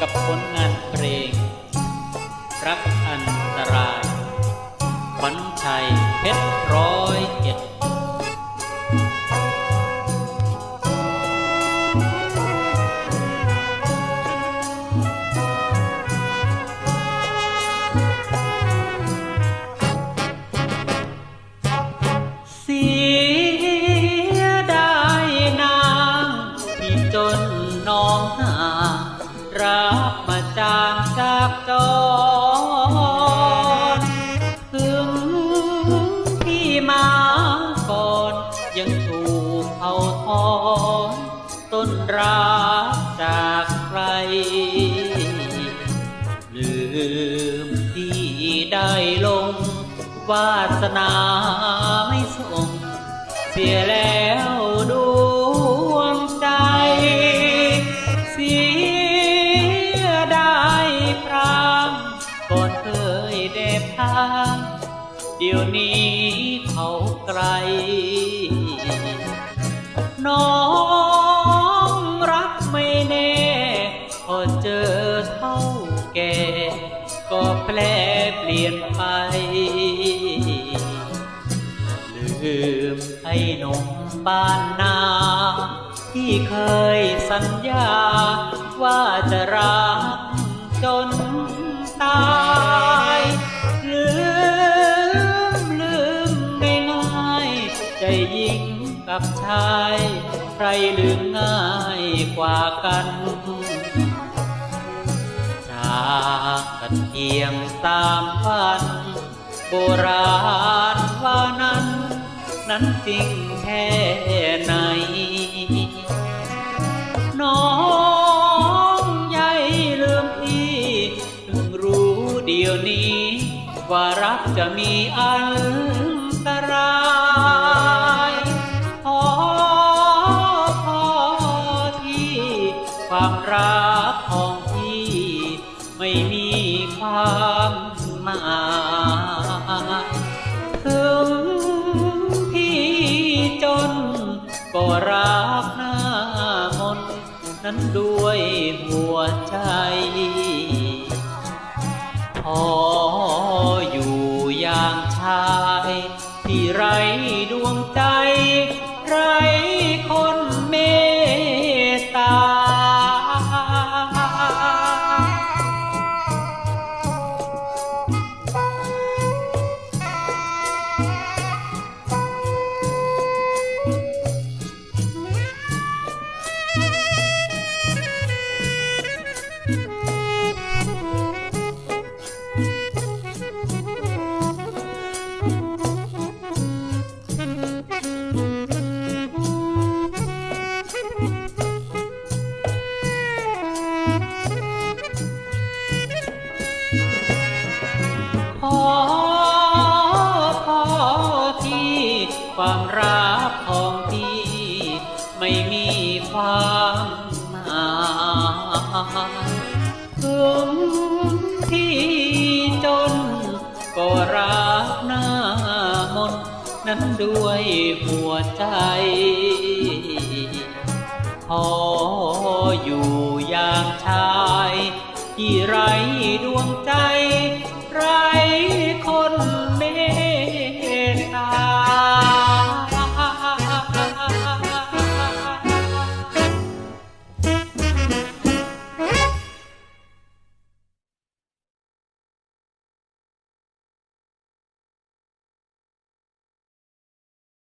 กับผลงานเพลง รักอันตรายขวัญชัยเพชรร้อยเอ็ดเสีย รับมาจางจากจรถึงพี่มาก่อน ยังถูกเอาทอนต้นรักจากใคร ลืมที่ได้ลง วาสนาไม่ส่ง เสียแล้ว ดี๋ยวนี้เขาไกล น้องรักไม่แน่ พอเจอเท่าแก่ ก็แปลเปลี่ยนไป ลืมไอ้หนุ่มบ้านนาที่เคยสัญญา ว่าจะรักจนตายลืม กับชาย ใครลืมง่ายกว่ากันจากกันเพียงสามวัน โบราณว่านั้น นั้นจริงแค่ไหน น้องใหญ่ลืมพี่เพิ่งรู้เดี๋ยวนี้ ว่ารักจะมีอันตราย ความรักของพี่ ไม่มีความหมายถึงพี่จนก็รักหน้ามนนั้นด้วยหัวใจพอ ความรักของพี่ไม่มีความหมายถึงที่จนก็รักหน้ามนนั้นด้วยหัวใจพออยู่อย่างชายที่ไรดวงใจ ไรคน